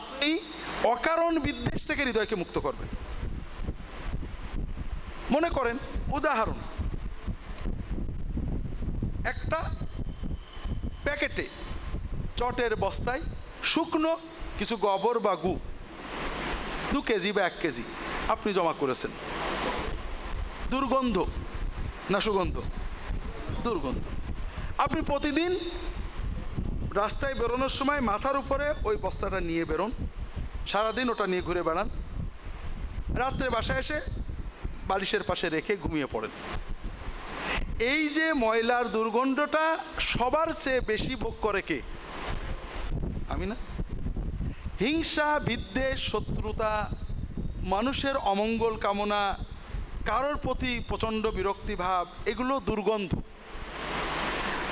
আপনি অকারণ বিদ্বেষ থেকে হৃদয়কে মুক্ত করবেন। মনে করেন, উদাহরণ, একটা প্যাকেটে চটের বস্তায় শুকনো কিছু গোবর বা গু, দু কেজি বা এক কেজি আপনি জমা করেছেন। দুর্গন্ধ না সুগন্ধ দুর্গন্ধ। আপনি প্রতিদিন রাস্তায় বেরোনোর সময় মাথার উপরে ওই বস্তাটা নিয়ে বেরোন। সারাদিন ওটা নিয়ে ঘুরে বেড়ান। রাত্রে বাসায় এসে বালিশের পাশে রেখে ঘুমিয়ে পড়েন। এই যে ময়লার দুর্গন্ধটা সবার চেয়ে বেশি ভোগ করে কে? আমি না। হিংসা, বিদ্বেষ, শত্রুতা, মানুষের অমঙ্গল কামনা, কারোর প্রতি প্রচণ্ড বিরক্তিভাব এগুলো দুর্গন্ধ।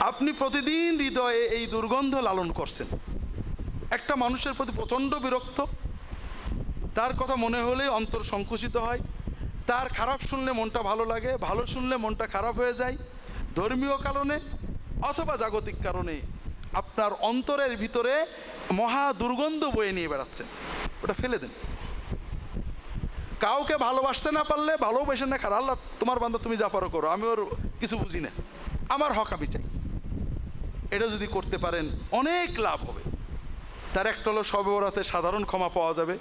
আপনি প্রতিদিন হৃদয়ে এই দুর্গন্ধ লালন করছেন। একটা মানুষের প্রতি প্রচণ্ড বিরক্ত। তার কথা মনে হলেই অন্তর সংকুচিত হয়। তার খারাপ শুনলে মনটা ভালো লাগে, ভালো শুনলে মনটা খারাপ হয়ে যায়। ধর্মীয় কারণে অথবা জাগতিক কারণে আপনার অন্তরের ভিতরে মহা দুর্গন্ধ বয়ে নিয়ে বেড়াচ্ছেন ওটা ফেলে দেন। কাউকে ভালোবাসতে না পারলে, ভালোবেসে না খারাপ। আল্লাহ, তোমার বান্ধব তুমি যা পারো করো। আমি ওর কিছু বুঝি না। আমার হক আমি চাই। এটা যদি করতে পারেন, অনেক লাভ হবে। তার একটা হলো সবে ওরাতে সাধারণ ক্ষমা পাওয়া যাবে।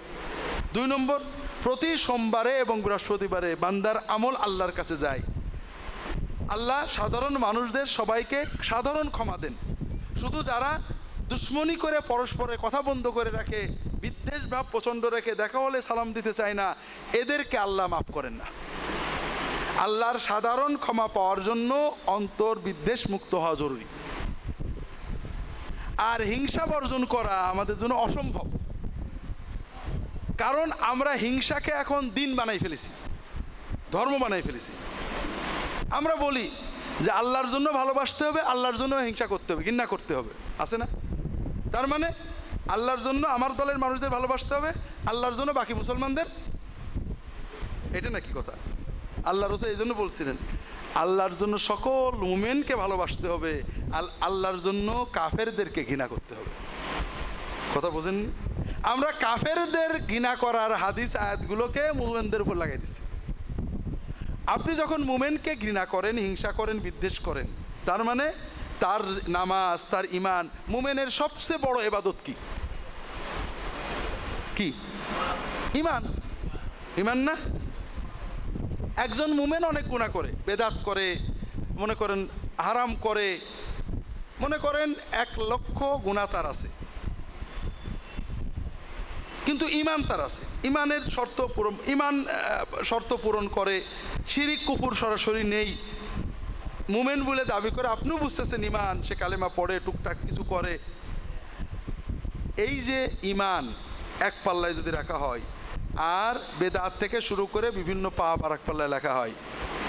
দুই নম্বর, প্রতি সোমবারে এবং বৃহস্পতিবারে বান্দার আমল আল্লাহর কাছে যায়। আল্লাহ সাধারণ মানুষদের সবাইকে সাধারণ ক্ষমা দেন। শুধু যারা দুশ্মনী করে পরস্পরে কথা বন্ধ করে রাখে, বিদ্বেষ ভাব প্রচণ্ড রেখে দেখা হলে সালাম দিতে চায় না, এদেরকে আল্লাহ মাফ করেন না। আল্লাহর সাধারণ ক্ষমা পাওয়ার জন্য অন্তর বিদ্বেষ মুক্ত হওয়া জরুরি। আর হিংসা বর্জন করা আমাদের জন্য অসম্ভব। কারণ আমরা হিংসাকে এখন দিন বানাই ফেলেছি, ধর্ম বানাই ফেলেছি। আমরা বলি যে আল্লাহর জন্য ভালোবাসতে হবে, আল্লাহর জন্য হিংসা করতে হবে, ঘৃণা করতে হবে, আছে না? তার মানে আল্লাহর জন্য আমার দলের মানুষদের ভালোবাসতে হবে, আল্লাহর জন্য বাকি মুসলমানদের? এটা নাকি কথা? আল্লাহ রসুল এই জন্য বলছিলেন আল্লাহর জন্য সকল মুমেনকে ভালোবাসতে হবে আল আল্লাহর জন্য কাফেরদেরকে ঘৃণা করতে হবে। কথা বোঝেন আমরা কাফেরদের ঘৃণা করার হাদিস আয়াতগুলোকে মুমেনদের উপর লাগাই দিচ্ছি আপনি যখন মুমেনকে ঘৃণা করেন, হিংসা করেন, বিদ্বেষ করেন, তার মানে তার নামাজ, তার ইমান মুমেনের সবচেয়ে বড় এবাদত কি? কি? ইমান ইমান না? একজন মুমেন অনেক গুণা করে, বেদাত করে, মনে করেন হারাম করে, মনে করেন এক লক্ষ গুণা তার আছে। কিন্তু ইমান তার আছে। ইমানের শর্ত পূরণ ইমান শর্ত পূরণ করে, শিরিক কুপুর সরাসরি নেই। মুমেন বলে দাবি করে, আপনিও বুঝতেছেন ইমান সে কালেমা পড়ে, টুকটাক কিছু করে। এই যে ইমান এক পাল্লায় যদি রাখা হয় আর বেদাত থেকে শুরু করে বিভিন্ন পা আর এক পাল্লায় লেখা হয়।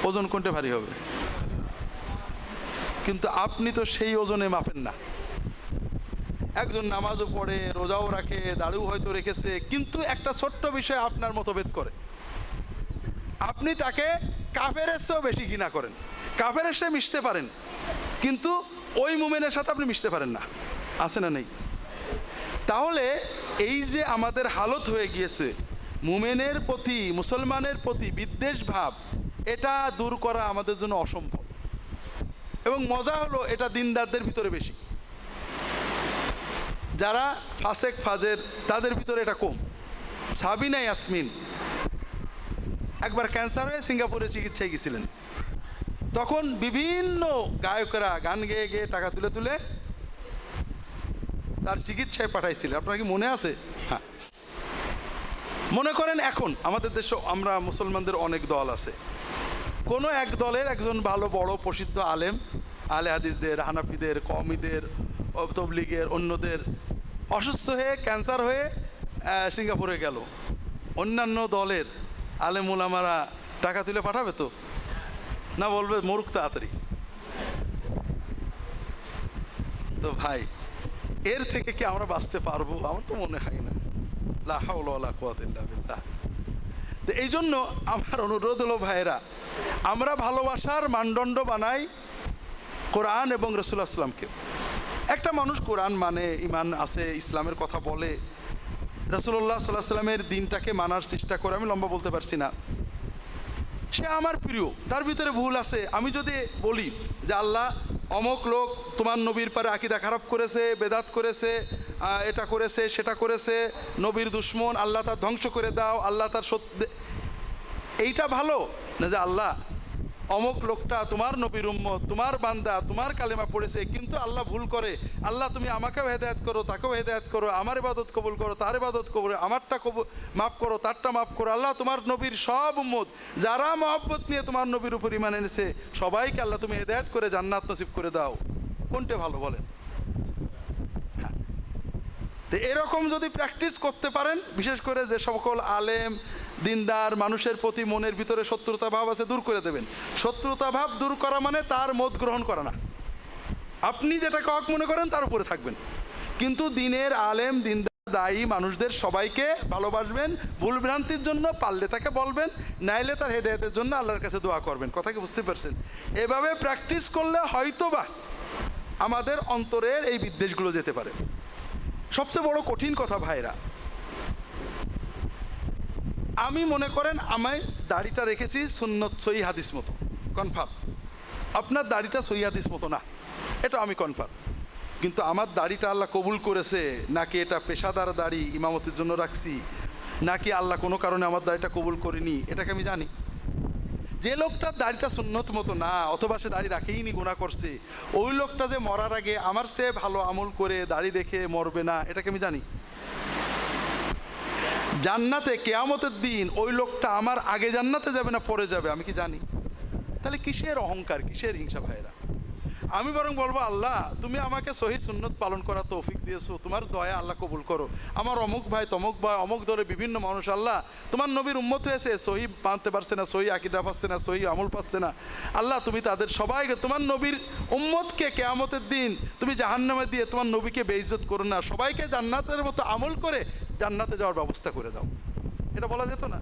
ওজন কোনটা ভারী হবে? কিন্তু আপনি তো সেই ওজনে মাপেন না। একজন নামাজও পড়ে, রোজাও রাখে, দাড়িও হয়তো রেখেছে, কিন্তু একটা ছোট্ট বিষয় আপনার মতভেদ করে। আপনি তাকে কাফের এসেও বেশি ঘৃণা করেন। কাফের এসে মিশতে পারেন, কিন্তু ওই মুমেনের সাথে আপনি মিশতে পারেন না। আছে না নেই? তাহলে এই যে আমাদের হালত হয়ে গিয়েছে মুমেনের প্রতি, মুসলমানের প্রতি বিদ্বেষ ভাব, এটা দূর করা আমাদের জন্য অসম্ভব। এবং মজা হলো এটা দিনদারদের ভিতরে বেশি। যারা ফাসেক ফাজের, তাদের ভিতরে এটা কম। সাবিনা ইয়াসমিন একবার ক্যান্সার হয়ে সিঙ্গাপুরে চিকিৎসায় গেছিলেন। তখন বিভিন্ন গায়করা গান গেয়ে গেয়ে টাকা তুলে তুলে তার চিকিৎসায় পাঠাইছিলেন আপনার কি মনে আছে? হ্যাঁ। মনে করেন এখন আমাদের দেশে আমরা মুসলমানদের অনেক দল আছে। কোনো এক দলের একজন ভালো, বড়, প্রসিদ্ধ আলেম, আলে হাদিসদের, হানাফিদের কমিদের তবলিগের অন্যদের অসুস্থ হয়ে, ক্যান্সার হয়ে সিঙ্গাপুরে গেল। অন্যান্য দলের আলেমুল আমারা টাকা তুলে পাঠাবে তো? না বলবে, মরুক তাড়াতাড়ি। তো ভাই, এর থেকে কি আমরা বাঁচতে পারব? আমার তো মনে হয় এই জন্য আমার অনুরোধ হলো ভাইয়েরা, আমরা ভালোবাসার মানদণ্ড বানাই কোরআন এবং রসুল আসলামকে একটা মানুষ কোরআন মানে ইমান আছে, ইসলামের কথা বলে রসুল্লাহ সাল্লাহ সাল্লামের দিনটাকে মানার চেষ্টা করে, আমি লম্বা বলতে পারছি না। সে আমার প্রিয়, তার ভিতরে ভুল আছে। আমি যদি বলি যে আল্লাহ অমক লোক, তোমার নবীর পারে আকিদা খারাপ করেছে, বেদাত করেছে এটা করেছে, সেটা করেছে, নবীর দুশ্মন, আল্লাহ তার ধ্বংস করে দাও, আল্লাহ তার সত্য এইটা ভালো না যে আল্লাহ অমক লোকটা তোমার নবীর উম্মত, তোমার বান্দা, তোমার কালেমা পড়েছে, কিন্তু আল্লাহ ভুল করে। আল্লাহ তুমি আমাকেও হেদায়ত করো, তাকেও হেদায়ত করো, আমার ইবাদত কবুল করো, তার ইবাদত কবুল আমারটা কবুল, মাফ করো, তারটা মাফ করো। আল্লাহ তোমার নবীর সব উম্মত, যারা মহব্বত নিয়ে তোমার নবীর উপর ইমান এনেছে, সবাইকে আল্লাহ তুমি হেদায়ত করে জান্নাত নসিব করে দাও। কোনটা ভালো বলেন। তো এরকম যদি প্র্যাকটিস করতে পারেন, বিশেষ করে যে সকল আলেম, দিনদার, মানুষের প্রতি মনের ভিতরে শত্রুতা ভাব আছে, দূর করে দেবেন। শত্রুতা ভাব দূর করা মানে তার মত গ্রহণ করা না। আপনি যেটাকে হক মনে করেন, তার উপরে থাকবেন। কিন্তু দিনের আলেম, দিনদার, দায়ী মানুষদের সবাইকে ভালোবাসবেন ভুল ভ্রান্তির জন্য পারলে তাকে বলবেন, নাইলে তার হেদায়তের জন্য আল্লাহর কাছে দোয়া করবেন। কথা কি বুঝতে পারছেন? এভাবে প্র্যাকটিস করলে হয়তোবা আমাদের অন্তরের এই বিদ্বেষগুলো যেতে পারে। সবচেয়ে বড় কঠিন কথা ভাইরা। আমি মনে করেন আমায় দাড়িটা রেখেছি সুন্নত সই হাদিস মতো। কনফার্ম আপনার দাড়িটা সই হাদিস মতো না। এটা আমি কনফার্ম কিন্তু আমার দাড়িটা আল্লাহ কবুল করেছে, নাকি এটা পেশাদার দাড়ি ইমামতির জন্য রাখছি, নাকি আল্লাহ কোনো কারণে আমার দাড়িটা কবুল করিনি, এটাকে আমি জানি। যে লোকটার দাড়িটা সুন্নত মতো না, অথবা সে দাড়ি রাখেইনি গুণা করছে, ওই লোকটা যে মরার আগে আমার সে ভালো আমল করে দাড়ি রেখে মরবে না এটাকে আমি জানি? জান্নাতে কেয়ামতের দিন ওই লোকটা আমার আগে জান্নাতে যাবে না পরে যাবে, আমি কি জানি? তাহলে কিসের অহংকার, কিসের হিংসা ভাইরা আমি বরং বলব, আল্লাহ, তুমি আমাকে সহি সুন্নত পালন করা তৌফিক দিয়েছ। তোমার দয়া আল্লাহ কবুল করো। আমার অমুক ভাই, তমুক ভাই, অমুক ধরে বিভিন্ন মানুষ, আল্লাহ, তোমার নবীর উম্মত হয়েছে, সহি মানতে পারছে না, সহি আকিদা পাচ্ছে না, সহি আমল পাচ্ছে না। আল্লাহ, তুমি তাদের সবাইকে, তোমার নবীর উম্মতকে কেয়ামতের দিন তুমি জাহান্নামে দিয়ে তোমার নবীকে বেইজ্জত করো না। সবাইকে জান্নাতের মতো আমল করে জান্নাতে যাওয়ার ব্যবস্থা করে দাও। এটা বলা যেত না?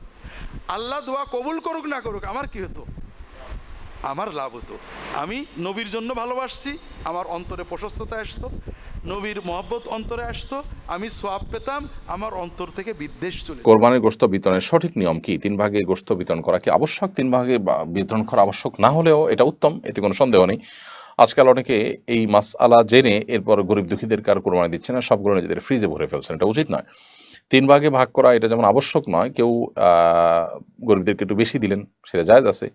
আল্লাহ দোয়া কবুল করুক না করুক, আমার কি হতো? আমার লাভ হতো। আমি নবীর জন্য ভালোবাসছি, আমার অন্তরে প্রশস্ততা আসতো, নবীর মহব্বত অন্তরে আসতো, আমি সোয়াব পেতাম, আমার অন্তর থেকে বিদ্বেষ চলে। কোরবানির গোস্ত বিতরণের সঠিক নিয়ম কি? তিন ভাগে গোস্ত বিতরণ করা কি আবশ্যক? তিন ভাগে বিতরণ করা আবশ্যক না হলেও এটা উত্তম, এতে কোনো সন্দেহ নেই। আজকাল অনেকে এই মাস আলা জেনে এরপর গরিব দুঃখীদের কার কোরবানি দিচ্ছে না, সবগুলো নিজেদের ফ্রিজে ভরে ফেলছেন, এটা উচিত নয়। তিন ভাগে ভাগ করা এটা যেমন আবশ্যক নয়, কেউ গরিবদেরকে একটু বেশি দিলেন, সেটা জায়জ আছে।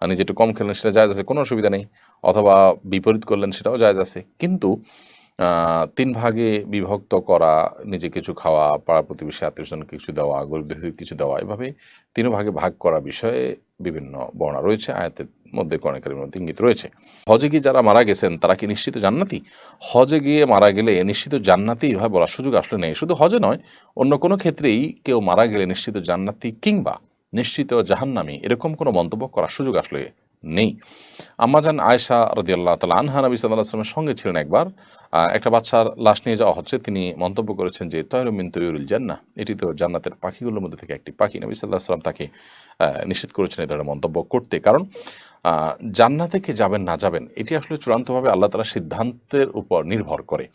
আর নিজে একটু কম খেলেন, সেটা জায়জ আছে কোনো অসুবিধা নেই। অথবা বিপরীত করলেন, সেটাও জায়জ আছে কিন্তু তিন ভাগে বিভক্ত করা, নিজে কিছু খাওয়া, পাড়া প্রতিবেশী আত্মীয়স্বজনকে কিছু দেওয়া গরিবদের কিছু দেওয়া, এভাবে তিন ভাগে ভাগ করা বিষয়ে বিভিন্ন বর্ণা রয়েছে, আয়াতের মধ্যে কণেকারের মধ্যে ইঙ্গিত রয়েছে। হজে গিয়ে যারা মারা গেছেন, তারা কি নিশ্চিত জান্নাতি? হজে গিয়ে মারা গেলে নিশ্চিত জান্নাতি এভাবে বলার সুযোগ আসলে নেই। শুধু হজে নয়, অন্য কোনো ক্ষেত্রেই কেউ মারা গেলে নিশ্চিত জান্নাতি কিংবা নিশ্চিত জাহান্নামি এরকম কোনো মন্তব্য করার সুযোগ আসলে নেই। আম্মাজান আয়েশা রদিয়াল্লাহ তালা আনহা নবী আসলামের সঙ্গে ছিলেন একবার। একটা বাচ্চার লাশ নিয়ে যাওয়া হচ্ছে। তিনি মন্তব্য করেছেন যে তয়রমিন তৈরুল জান্না এটি তো জান্নাতের পাখিগুলোর মধ্যে থেকে একটি পাখি। নবী সাল্লাহ সাল্লাম তাকে নিষেধ করেছেন এই ধরনের মন্তব্য করতে। কারণ আহ, জান্নাতে কে যাবেন না যাবেন এটি আসলে চূড়ান্তভাবে আল্লাহ তালা সিদ্ধান্তের উপর নির্ভর করে।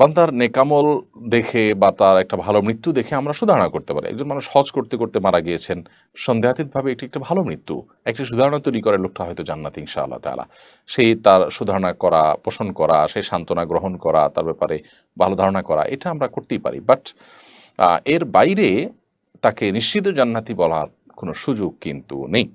বান্দার নেকামল দেখে বা তার একটা ভালো মৃত্যু দেখে আমরা সুধারণা করতে পারি। একজন মানুষ হজ করতে করতে মারা গিয়েছেন, সন্দেহাতীতভাবে এটি একটা ভালো মৃত্যু, একটি সুধারণা তৈরি করে, লোকটা হয়তো জান্নাত ইনশা আল্লাহ তালা সেই তার সুধারণা করা, পোষণ করা সেই সান্ত্বনা গ্রহণ করা, তার ব্যাপারে ভালো ধারণা করা, এটা আমরা করতেই পারি। বাট এর বাইরে তাকে নিশ্চিত জান্নাতি বলার কোনো সুযোগ কিন্তু নেই।